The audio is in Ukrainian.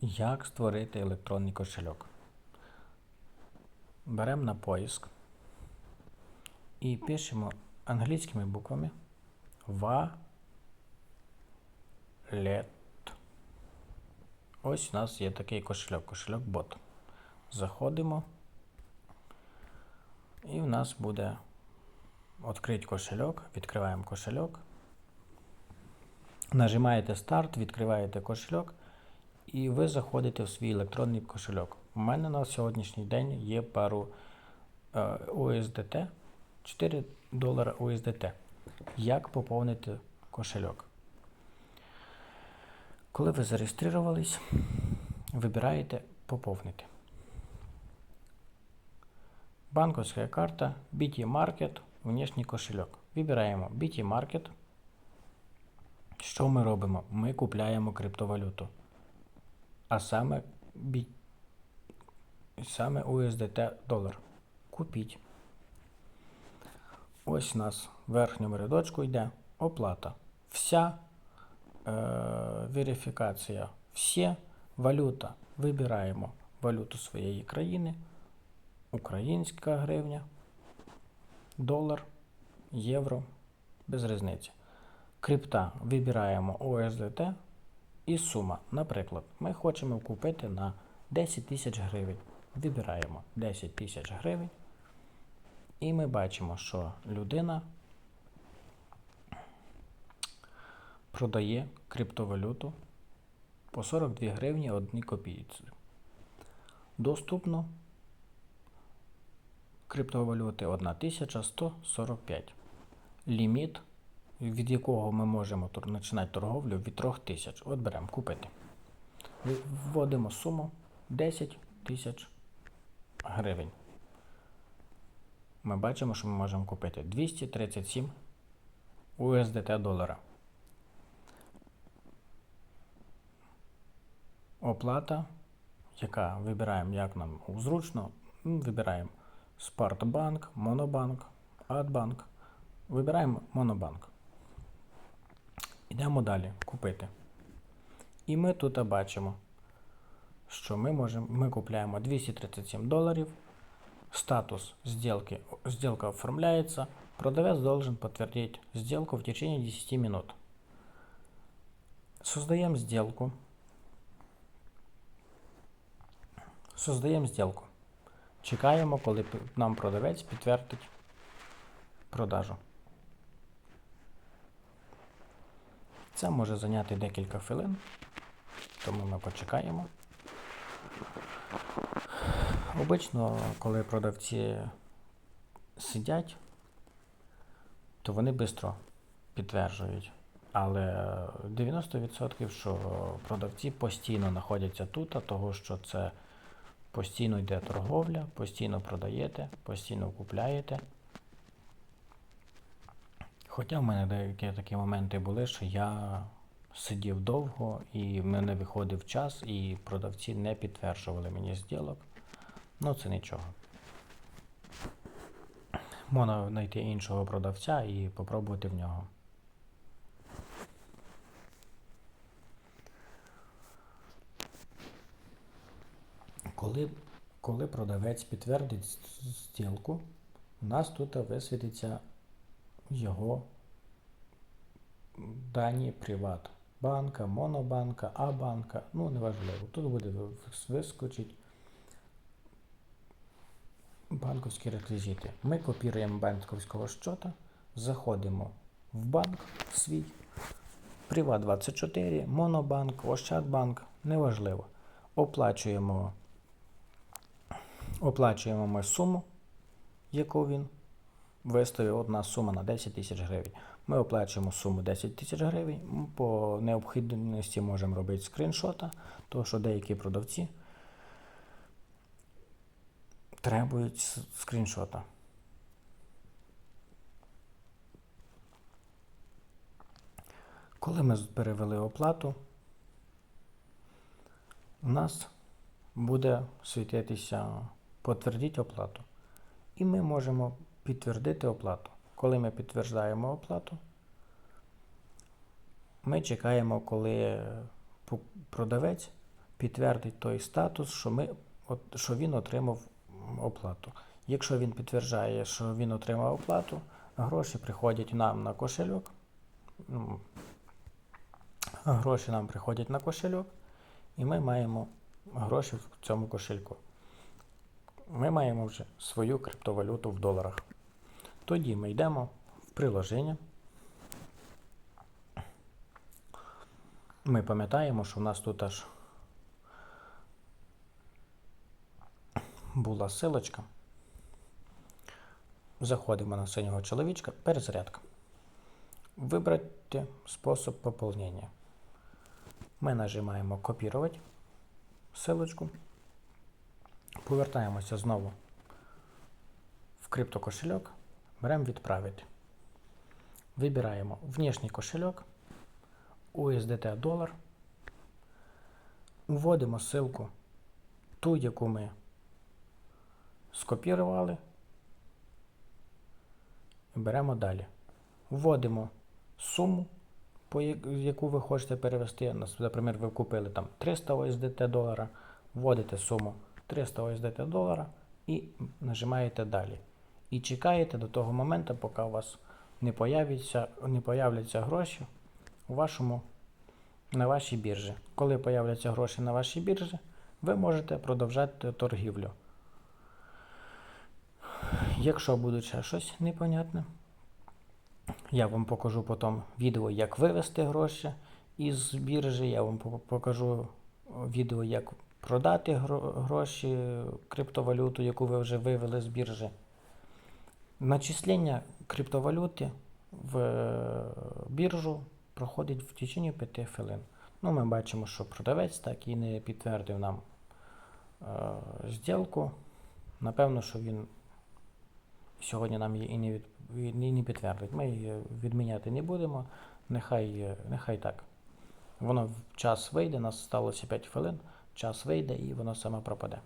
Як створити електронний кошельок? Беремо на поиск і пишемо англійськими буквами Wallet. Ось у нас є такий кошельок, кошельок бот. Заходимо. І в нас буде відкрити кошельок. Відкриваємо кошельок. Нажимаєте старт, відкриваєте кошельок, і ви заходите в свій електронний кошельок. У мене на сьогоднішній день є пару е, USDT, 4 долара USDT. Як поповнити кошельок? Коли ви зареєструвались, вибираєте поповнити. Банковська карта, BT Market, внешній кошельок. Вибираємо BT Market. Що ми робимо? Ми купляємо криптовалюту. А саме, саме USDT долар. Купіть. Ось у нас в верхньому рядочку йде оплата. Вся е, верифікація, всі валюта. Вибираємо валюту своєї країни. Українська гривня, долар, євро, без різниці. Крипта вибираємо USDT і сума. Наприклад, ми хочемо купити на 10 тисяч гривень. Вибираємо 10 тисяч гривень. І ми бачимо, що людина продає криптовалюту по 42 гривні 1 копійці. Доступно криптовалюти 1145. Ліміт, від якого ми можемо починати торговлю від 3000. От беремо купити. Вводимо суму 10 тисяч гривень. Ми бачимо, що ми можемо купити 237 USDT долара. Оплата, яка вибираємо, як нам зручно, вибираємо Спартбанк, Монобанк, Адбанк. Вибираємо Монобанк. Йдемо далі купити. І ми тут бачимо, що ми можемо, ми купляємо 237 доларів. Статус сделки, сделка оформляется. Продавец должен подтвердить сделку в течение 10 минут. Создаем сделку. Создаємо сделку. Чекаємо, коли нам продавець підтвердить продажу. Це може зайняти декілька хвилин, тому ми почекаємо. Обично, коли продавці сидять, то вони швидко підтверджують. Але 90% що продавці постійно знаходяться тут, а того що це постійно йде торговля, постійно продаєте, постійно купляєте. Хоча в мене деякі такі моменти були, що я сидів довго і в мене виходив час, і продавці не підтверджували мені зділок. Ну, це нічого. Можна знайти іншого продавця і попробувати в нього. Коли, коли продавець підтвердить зділку, у нас тут висвітиться його дані приват. Банка, монобанка, А-банка, ну неважливо. Тут буде вискочить банковські реквізити. Ми копіруємо банковського щота, заходимо в банк в свій, Приват 24, Монобанк, Ощадбанк, неважливо. Оплачуємо, оплачуємо ми суму, яку він виставив. Одна сума на 10 тисяч гривень. Ми оплачуємо суму 10 тисяч гривень. По необхідності можемо робити скріншота, тому що деякі продавці требують скріншота. Коли ми перевели оплату, у нас буде світитися підтвердіть оплату. І ми можемо підтвердити оплату. Коли ми підтверджуємо оплату, ми чекаємо, коли продавець підтвердить той статус, що, ми, що він отримав оплату. Якщо він підтверджає, що він отримав оплату, гроші приходять нам на кошельок. Гроші нам приходять на кошельок, і ми маємо гроші в цьому кошельку. Ми маємо вже свою криптовалюту в доларах. Тоді ми йдемо в приложення. Ми пам'ятаємо, що в нас тут аж була силочка. Заходимо на синього чоловічка, перезарядка. Вибрати спосіб поповнення. Ми нажимаємо копірувати силочку. Повертаємося знову в криптокошельок, беремо відправити. Вибираємо внешній кошельок, USDT долар, вводимо ссылку, ту, яку ми скопірували, беремо далі. Вводимо суму, по яку ви хочете перевести. Наприклад, ви купили там 300 USDT долара, вводите суму 300 USDT долара і нажимаєте далі. І чекаєте до того моменту, поки у вас не появляться, не появляться гроші у вашому, на вашій біржі. Коли появляться гроші на вашій біржі, ви можете продовжати торгівлю. Якщо буде ще щось непонятне, я вам покажу потім відео, як вивести гроші із біржі. Я вам покажу відео, як продати гроші, криптовалюту, яку ви вже вивели з біржі. Начислення криптовалюти в е, біржу проходить в течение 5 хвилин. Ну, ми бачимо, що продавець так і не підтвердив нам е, зділку. Напевно, що він сьогодні нам її і не, від, і не підтвердить. Ми її відміняти не будемо. Нехай, е, нехай так. Воно в час вийде, нас сталося 5 хвилин, час вийде і воно саме пропаде.